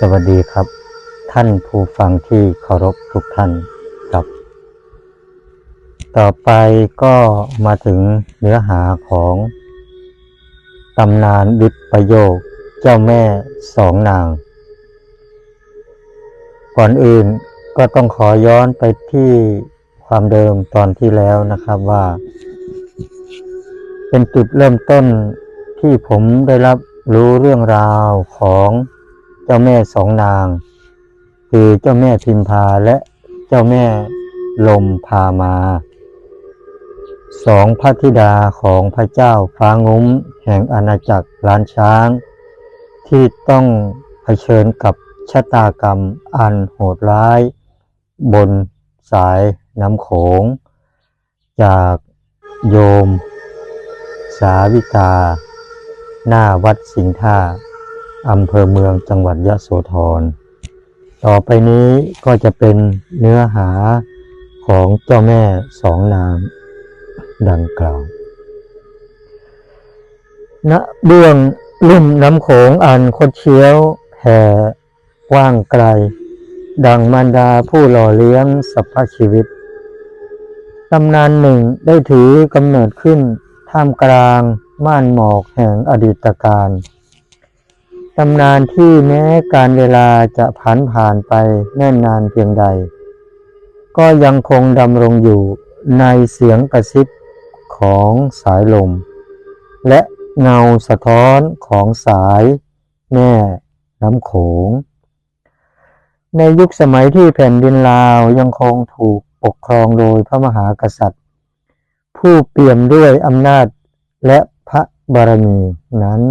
สวัสดีครับ ท่านผู้ฟังที่เคารพทุกท่านครับ ต่อไปก็มาถึงเนื้อหาของตำนานวิประโยคเจ้าแม่สองนาง ก่อนอื่นก็ต้องขอย้อนไปที่ความเดิมตอนที่แล้วนะครับว่า เป็นจุดเริ่มต้นที่ผมได้รับรู้เรื่องราวของ เจ้าแม่สองนาง คือเจ้าแม่พิมพาและเจ้าแม่ลมพามาสองพระธิดาของพระเจ้าฟ้างุ้มแห่งอาณาจักรล้านช้าง ที่ต้องเผชิญกับชะตากรรมอันโหดร้าย บนสายน้ำโขง จากโยม สาวิกา หน้าวัดสิงห์ท่า อำเภอเมืองจังหวัดยะโสธร ต่อไปนี้ก็จะเป็นเนื้อหาของเจ้าแม่สองนางดังกล่าว ณ เบื้องลุ่มน้ำโขงอันคดเคี้ยวแผ่กว้างไกล ดังมารดาผู้หล่อเลี้ยงสรรพชีวิต ตำนานหนึ่งได้ถือกำเนิดขึ้นท่ามกลางม่านหมอกแห่งอดีตการ ตำนานที่แม้การเวลาจะผ่านผ่านไปแน่นนานเพียงใด ก็ยังคงดำรงอยู่ในเสียงกระซิบของสายลม และเงาสะท้อนของสายแม่น้ำโขง ในยุคสมัยที่แผ่นดินลาวยังคงถูกปกครองโดยพระมหากษัตริย์ ผู้เปี่ยมด้วยอำนาจและพระบารมีนั้น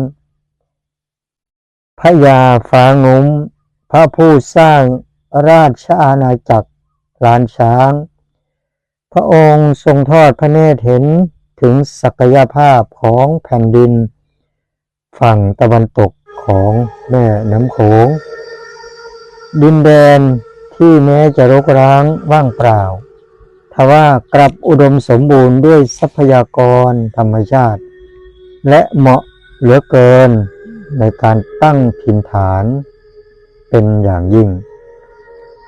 พระยาฟ้างุ้ม พระผู้สร้างราชอาณาจักรลานช้าง พระองค์ทรงทอดพระเนตรเห็นถึงศักยภาพของแผ่นดิน ฝั่งตะวันตกของแม่น้ำโขง ดินแดนที่แม้จะรกร้างว่างเปล่าทว่ากลับอุดมสมบูรณ์ด้วยทรัพยากรธรรมชาติ และเหมาะเหลือเกิน ในการตั้งถิ่นฐานเป็นอย่างยิ่ง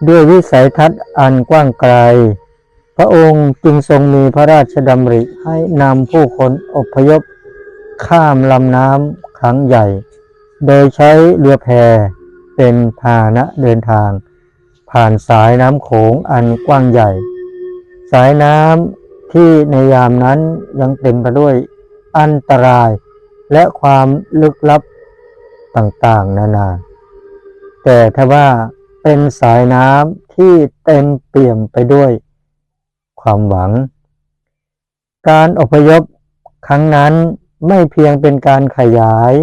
ด้วยวิสัยทัศน์อันกว้างไกล พระองค์จึงทรงมีพระราชดำริให้นำผู้คนอพยพข้ามลำน้ำครั้งใหญ่ โดยใช้เรือแพเป็นพาหนะเดินทาง ผ่านสายน้ำโขงอันกว้างใหญ่ สายน้ำที่ในยามนั้นยังเต็มไปด้วยอันตรายและความลึกลับ ต่างๆ นานา แต่ถ้าว่าเป็นสายน้ำที่เต็มเปี่ยมไปด้วย ความหวัง การอพยพครั้งนั้นไม่เพียงเป็นการขยาย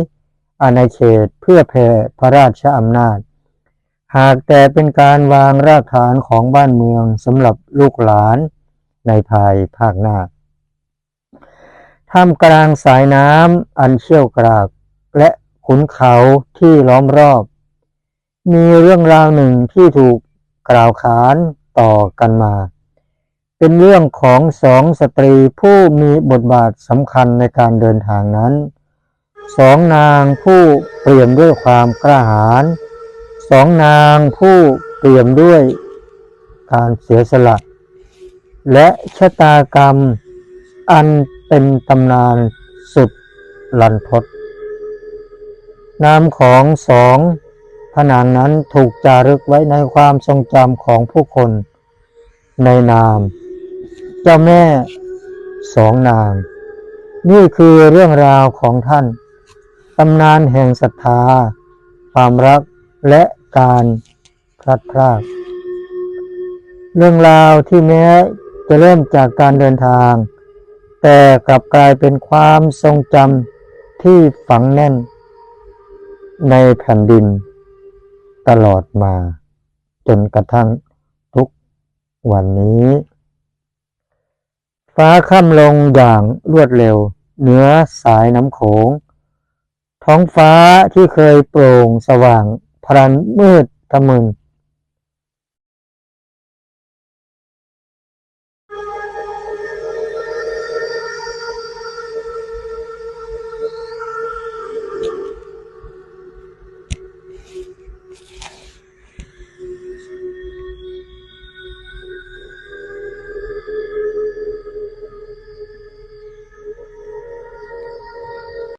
อาณาเขตเพื่อแผ่พระราชอำนาจ หากแต่เป็นการวางรากฐานของบ้านเมืองสำหรับลูกหลานในภายภาคหน้าท่ามกลางสายน้ำอันเชี่ยวกรากและ ขุนเขาที่ล้อมรอบ มีเรื่องราวหนึ่งที่ถูกกล่าวขานต่อกันมา เป็นเรื่องของสองสตรีผู้มีบทบาทสำคัญในการเดินทางนั้น สองนางผู้เปลี่ยมด้วยความกล้าหาญสองนางผู้เปลี่ยมด้วยการเสียสละ และชะตากรรมอันเป็นตำนานสุดลันทด นามของสองพระนางนั้นถูกจารึกไว้ในความทรงจำของผู้คน ในนาม เจ้าแม่สองนางนี่คือเรื่องราวของท่านตำนานแห่งศรัทธา ความรักและการพลัดพราก เรื่องราวที่แม้จะเริ่มจากการเดินทาง แต่กลับกลายเป็นความทรงจำที่ฝังแน่น ในแผ่นดิน ตลอดมา จนกระทั่งทุกวันนี้ ฟ้าค่ำลงอย่างรวดเร็ว เหนือสายน้ำโขง ท้องฟ้าที่เคยโปร่งสว่างพรันมืดทะมึน